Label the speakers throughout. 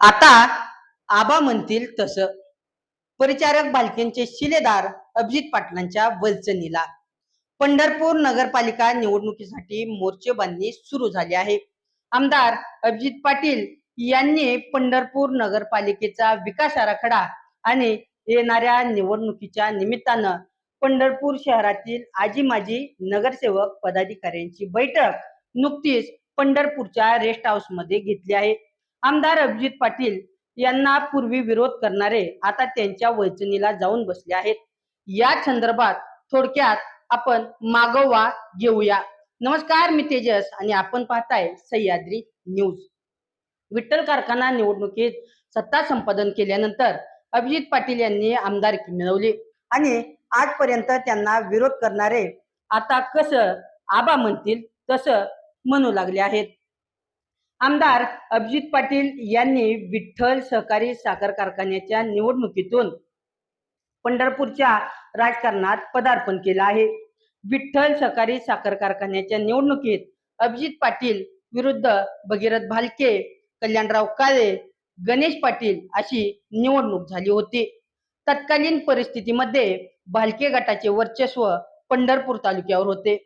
Speaker 1: आता आबा म्हणतील तस. परिचारक बालकेंचे शिलेदार अभिजित पाटलांच्या वलचणीला. पंढरपूर नगरपालिका निवडणुकीसाठी मोर्चेबांधणी सुरू झाली आहे. आमदार अभिजित पाटील यांनी पंढरपूर नगरपालिकेचा विकास आराखडा आणि येणाऱ्या निवडणुकीच्या निमित्तानं पंढरपूर शहरातील आजी माजी नगरसेवक पदाधिकाऱ्यांची बैठक नुकतीच पंढरपूरच्या रेस्ट हाऊसमध्ये घेतली आहे. आमदार अभिजित पाटील यांना पूर्वी विरोध करणारे आता त्यांच्या वैचनीला जाऊन बसले आहेत. या संदर्भात थोडक्यात आपण मागोवा घेऊया. नमस्कार मी तेजस आणि आपण पाहताय सह्याद्री न्यूज. विठ्ठल कारखाना निवडणुकीत सत्ता संपादन केल्यानंतर अभिजित पाटील यांनी आमदारकी मिळवली आणि आजपर्यंत त्यांना विरोध करणारे आता कसं आबा म्हणतील तसं म्हणू लागले आहेत. आमदार अभिजित पाटील यांनी विठ्ठल सहकारी साखर कारखान्याच्या निवडणुकीतून पंढरपूरच्या राजकारणात पदार्पण केलं आहे. विठ्ठल सहकारी साखर कारखान्याच्या निवडणुकीत अभिजित पाटील विरुद्ध भगीरथ भालके कल्याणराव काळे गणेश पाटील अशी निवडणूक झाली होती. तत्कालीन परिस्थितीमध्ये भालके गटाचे वर्चस्व पंढरपूर तालुक्यावर होते.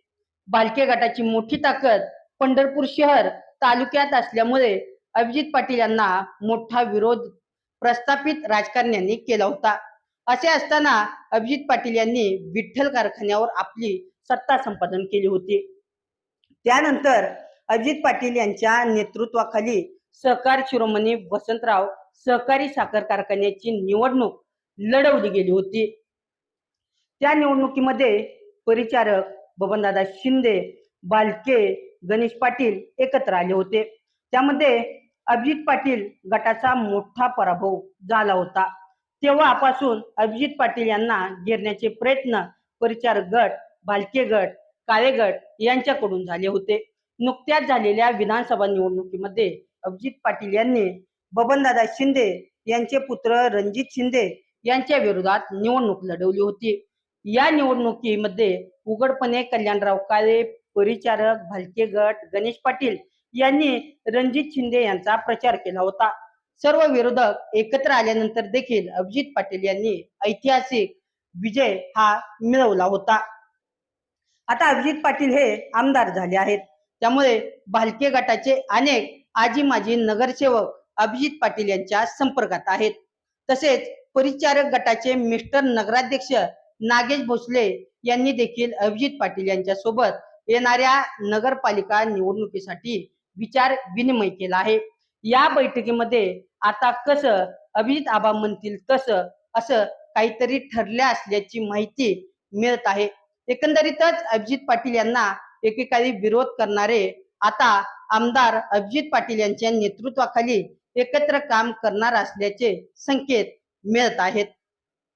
Speaker 1: भालके गटाची मोठी ताकद पंढरपूर शहर तालुक्यात असल्यामुळे अभिजित पाटील यांना मोठा विरोध प्रस्थापित राजकारण्यांनी केला होता. असे असताना अभिजित पाटील यांनी विठ्ठल कारखान्यावर आपली सत्ता संपादन केली होती. त्यानंतर अभिजित पाटील यांच्या नेतृत्वाखाली सहकार शिरोमणी वसंतराव सहकारी साखर कारखान्याची निवडणूक लढवली गेली होती. त्या निवडणुकीमध्ये परिचारक बबनदादा शिंदे बालके गणेश पाटील एकत्र आले होते. त्यामध्ये अभिजित पाटील गटाचा मोठा पराभव झाला होता. तेव्हापासून अभिजित पाटील यांना घेरण्याचे प्रयत्न परिचारक गट भालके गट काळे गट यांच्याकडून झाले होते. नुकत्याच झालेल्या विधानसभा निवडणुकीमध्ये अभिजित पाटील यांनी बबनदादा शिंदे यांचे पुत्र रणजित शिंदे यांच्या विरोधात निवडणूक लढवली होती. या निवडणुकीमध्ये उघडपणे कल्याणराव काळे परिचारक भालके गट गणेश पाटील यांनी रणजित शिंदे यांचा प्रचार केला होता. सर्व विरोधक एकत्र आल्यानंतर देखील अभिजित पाटील यांनी ऐतिहासिक विजय हा मिळवला होता. आता अभिजित पाटील हे आमदार झाले आहेत. त्यामुळे भालके गटाचे अनेक आजी माजी नगरसेवक अभिजित पाटील यांच्या संपर्कात आहेत. तसेच परिचारक गटाचे मिस्टर नगराध्यक्ष नागेश भोसले यांनी देखील अभिजित पाटील यांच्या सोबत येणाऱ्या नगरपालिका निवडणुकीसाठी विचार विनिमय केला आहे. या बैठकीमध्ये आता कसं अभिजित आबा म्हणतील तसं असं काहीतरी ठरल्या असल्याची माहिती मिळत आहे. एकंदरीतच अभिजित पाटील यांना एकेकाळी विरोध करणारे आता आमदार अभिजित पाटील यांच्या नेतृत्वाखाली एकत्र काम करणार असल्याचे संकेत मिळत आहेत.